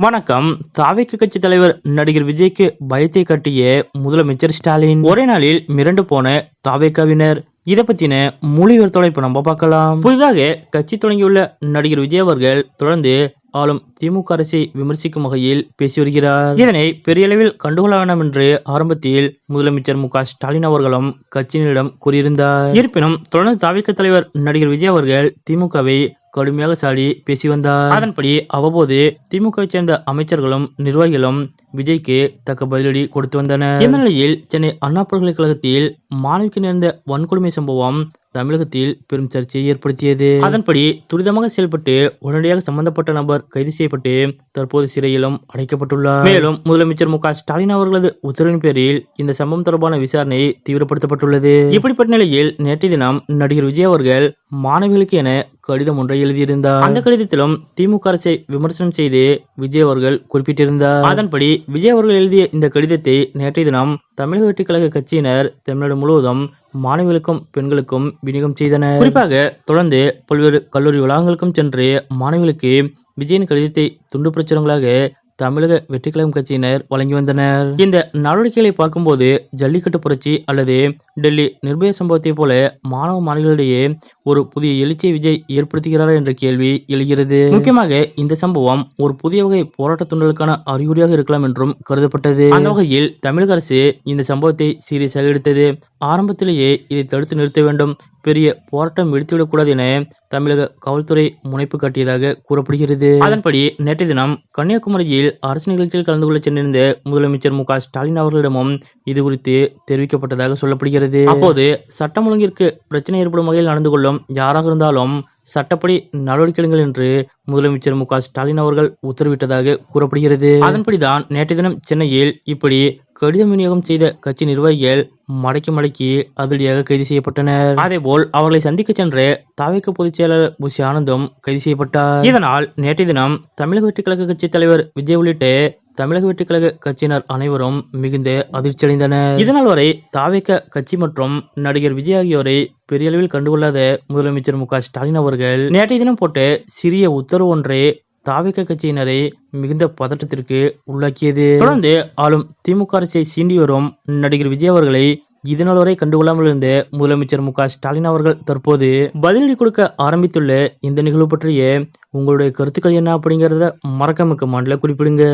வணக்கம். தாவேக்கு கட்சி தலைவர் நடிகர் விஜய்க்கு பயத்தை கட்டிய முதலமைச்சர் ஸ்டாலின். ஒரே நாளில் மிரண்டு போன தாவேக்காவினர் இதை பத்தின மொழி தொலைப்பு இப்ப நம்ம பார்க்கலாம். புதிதாக கட்சி தொடங்கியுள்ள நடிகர் விஜய் அவர்கள் தொடர்ந்து ஆளும் திமுக அரசை விமர்சிக்கும் வகையில் பேசி வருகிறார். இதனை பெரிய அளவில் கண்டுகொள்ள வேண்டாம் என்று ஆரம்பத்தில் முதலமைச்சர் மு ஸ்டாலின் அவர்களும் கட்சியினரிடம் கூறியிருந்தார். இருப்பினும் தொடர்ந்து தாவிக தலைவர் நடிகர் விஜய் அவர்கள் திமுகவை கடுமையாக சாடி பேசி வந்தார். அதன்படி அவ்வப்போது திமுகவை சேர்ந்த அமைச்சர்களும் நிர்வாகிகளும் விஜய்க்கு தக்க பதிலடி கொடுத்து வந்தனர். இந்த நிலையில் சென்னை அண்ணா பல்கலைக்கழகத்தில் மாணவிக்கு நேர்ந்த வன்கொடுமை சம்பவம் தமிழகத்தில் பெரும் சர்ச்சையை ஏற்படுத்தியது. அதன்படி துரிதமாக செயல்பட்டு உடனடியாக சம்பந்தப்பட்ட நபர் கைது செய்யப்பட்டு தற்போது சிறையிலும் அடைக்கப்பட்டுள்ளார். மேலும் முதலமைச்சர் மு ஸ்டாலின் அவர்களது உத்தரவின் பேரில் இந்த சம்பவம் தொடர்பான விசாரணை தீவிரப்படுத்தப்பட்டுள்ளது. இப்படிப்பட்ட நிலையில் நேற்றைய தினம் நடிகர் விஜய் அவர்கள் மாணவிகளுக்கு என கடிதம் ஒன்றை எழுதியிருந்தார். அந்த கடிதத்திலும் திமுக அரசை விமர்சனம் செய்து விஜய் அவர்கள் குறிப்பிட்டிருந்தார். அதன்படி விஜய் அவர்கள் எழுதிய இந்த கடிதத்தை நேற்றைய தினம் தமிழக வெற்றி கழக கட்சியினர் தமிழ்நாடு முழுவதும் மாணவிகளுக்கும் பெண்களுக்கும் விநியோகம் செய்தனர். குறிப்பாக தொடர்ந்து பல்வேறு கல்லூரி வளாகங்களுக்கும் சென்று மாணவிகளுக்கு விஜயின் கடிதத்தை துண்டு பிரச்சுரங்களாக தமிழக வெற்றிக்கழகம் கட்சியினர் வழங்கி வந்தனர். இந்த நடவடிக்கைகளை பார்க்கும்போது ஜல்லிக்கட்டு புரட்சி அல்லது டெல்லி நிர்பய சம்பவத்தை போல மாணவ மாணவிகளிடையே ஒரு புதிய எழுச்சியை விஜய் ஏற்படுத்துகிறாரா என்ற கேள்வி எழுகிறது. முக்கியமாக இந்த சம்பவம் ஒரு புதிய வகை போராட்ட துண்டலுக்கான அறிகுறியாக இருக்கலாம் என்றும் கருதப்பட்டது. அந்த வகையில் தமிழக அரசு இந்த சம்பவத்தை சீரியஸாக எடுத்தது. ஆரம்பத்திலேயே இதை தடுத்து நிறுத்த வேண்டும் பெரிய போராட்டம் வெடித்துவிடக்கூடாது என தமிழக காவல்துறை முனைப்பு காட்டியதாக கூறப்படுகிறது. அதன்படி நேற்றைய தினம் கன்னியாகுமரியில் அரசு நிகழ்ச்சியில் கலந்து கொள்ள சென்றிருந்த முதலமைச்சர் மு ஸ்டாலின் அவர்களிடமும் இது குறித்து தெரிவிக்கப்பட்டதாக சொல்லப்படுகிறது. அப்போது சட்டம் ஒழுங்கிற்கு பிரச்சனை ஏற்படும் வகையில் நடந்து கொள்ளும் யாராக இருந்தாலும் சட்டப்படி நடவடிக்கை எடுங்கள் என்று முதலமைச்சர் மு ஸ்டாலின் அவர்கள் உத்தரவிட்டதாக கூறப்படுகிறது. அதன்படிதான் நேற்றைய தினம் சென்னையில் இப்படி கடிதம் விநியோகம் செய்த கட்சி நிர்வாகிகள் மடக்கி மடக்கி அதிரடியாக கைது செய்யப்பட்டனர். அதேபோல் அவர்களை சந்திக்க சென்ற தாவேக்க பொதுச்செயலர் புஷி ஆனந்தும் கைது செய்யப்பட்டார். இதனால் நேற்றைய தினம் தமிழக வெற்றி கழக கட்சி தலைவர் விஜய் உள்ளிட்ட தமிழக வெற்றி கழக கட்சியினர் அனைவரும் மிகுந்த அதிர்ச்சி அடைந்தனர். இதனால் வரை தாவேக்க கட்சி மற்றும் நடிகர் விஜய் ஆகியோரை பெரிய அளவில் கண்டுகொள்ளாத முதலமைச்சர் மு க ஸ்டாலின் அவர்கள் நேற்றைய தினம் போட்டு சிறிய உத்தரவு ஒன்றை தாவிக கட்சியினரை மிகுந்த பதட்டத்திற்கு உள்ளாக்கியது. தொடர்ந்து ஆளும் திமுக அரசை சீண்டி வரும் நடிகர் விஜய் அவர்களை இதனால் வரை கண்டுகொள்ளாமல் இருந்த முதலமைச்சர் மு ஸ்டாலின் அவர்கள் தற்போது பதிலடி கொடுக்க ஆரம்பித்துள்ள இந்த நிகழ்வு பற்றிய உங்களுடைய கருத்துக்கள் என்ன அப்படிங்கறத மறக்காம கமெண்ட்ல குறிப்பிடுங்க.